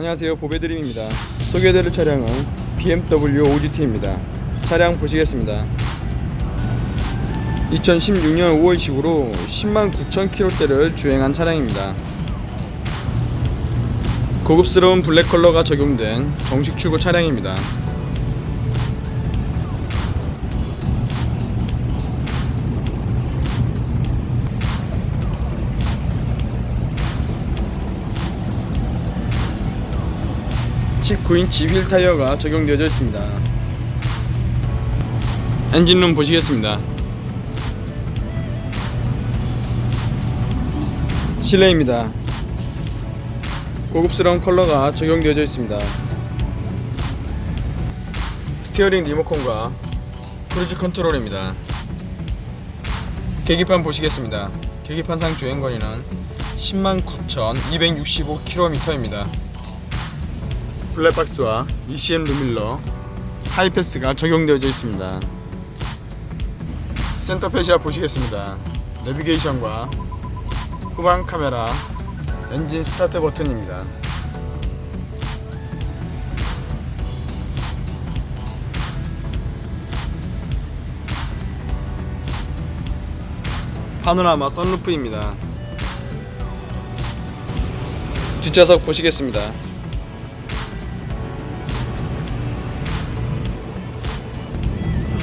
안녕하세요. 보배드림입니다. 소개해드릴 차량은 BMW OGT입니다. 차량 보시겠습니다. 2016년 5월식으로 10만 9천 킬로대를 주행한 차량입니다. 고급스러운 블랙 컬러가 적용된 정식 출고 차량입니다 19인치 휠 타이어가 적용되어져 있습니다. 엔진룸 보시겠습니다. 실내입니다. 고급스러운 컬러가 적용되어져 있습니다. 스티어링 리모컨과 크루즈 컨트롤입니다. 계기판 보시겠습니다. 계기판상 주행거리는 109,265km입니다. 블랙박스와 ECM 루밀러 하이패스가 적용되어져 있습니다. 센터 페시아 보시겠습니다. 내비게이션과 후방 카메라, 엔진 스타트 버튼입니다. 파노라마 선루프입니다. 뒷좌석 보시겠습니다.